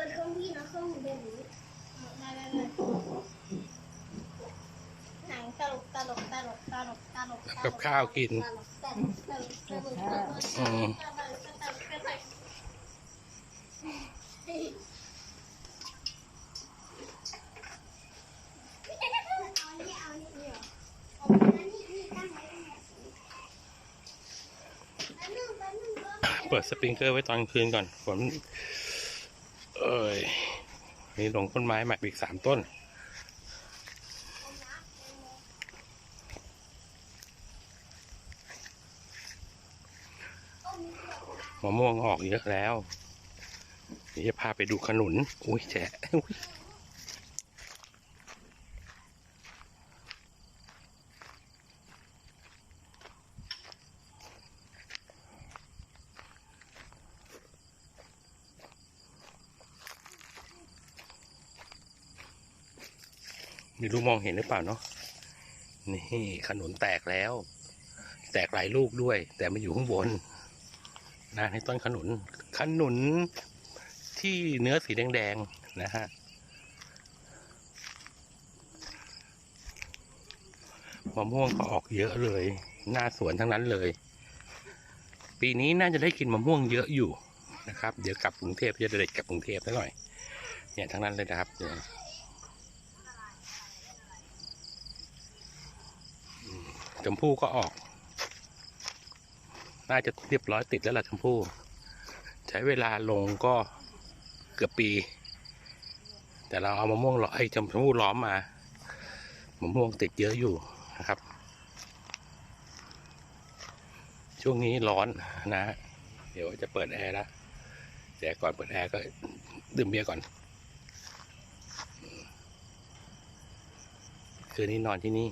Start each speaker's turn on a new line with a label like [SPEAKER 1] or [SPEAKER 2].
[SPEAKER 1] ปิดเครื่องพี่นะเครื่องหนูเป็นอย่างนี้
[SPEAKER 2] ได้ได้ได้หนังตลกตลกตลกตลกตลก
[SPEAKER 3] กับข้าวกินอืม
[SPEAKER 2] ตลกตลกตลก
[SPEAKER 1] เอาอันนี้เอาอันนี้เหรอเอาอันนี้นี่ตั้งไว้ตรงไหนแป๊บนึงแป๊บนึงก็
[SPEAKER 3] เปิดสปริงเกอร์ไว้ตอนคืนก่อนฝน อยมีหลงต้นไม้ใหม่อีกสามต้น มะม่วงออกเยอะแล้วเดี๋ยวจะพาไปดูขนุน อุ้ยแฉะ ไม่รู้มองเห็นหรือเปล่าเนาะนี่ขนุนแตกแล้ว แตกหลายลูกด้วย แต่มาอยู่ข้างบนนะในต้นขนุน ขนุนที่เนื้อสีแดงๆนะฮะมะม่วงก็ออกเยอะเลย หน้าสวนทั้งนั้นเลย ปีนี้น่าจะได้กินมะม่วงเยอะอยู่นะครับ เดี๋ยวกลับกรุงเทพจะเด็ดกลับกรุงเทพซะหน่อย เนี่ยทั้งนั้นเลยนะครับเนี่ยอืม ชมพู่ก็ออก น่าจะเรียบร้อยติดแล้วล่ะชมพู่ ใช้เวลาลงก็เกือบปี แต่เราเอามะม่วงล้อไอ้ชมพู่ล้อมมามะม่วงติดเยอะอยู่นะครับ ช่วงนี้ร้อนนะ เดี๋ยวจะเปิดแอร์แล้วแต่ก่อนเปิดแอร์ก็ดื่มเบียร์ก่อน คืนนี้นอนที่นี่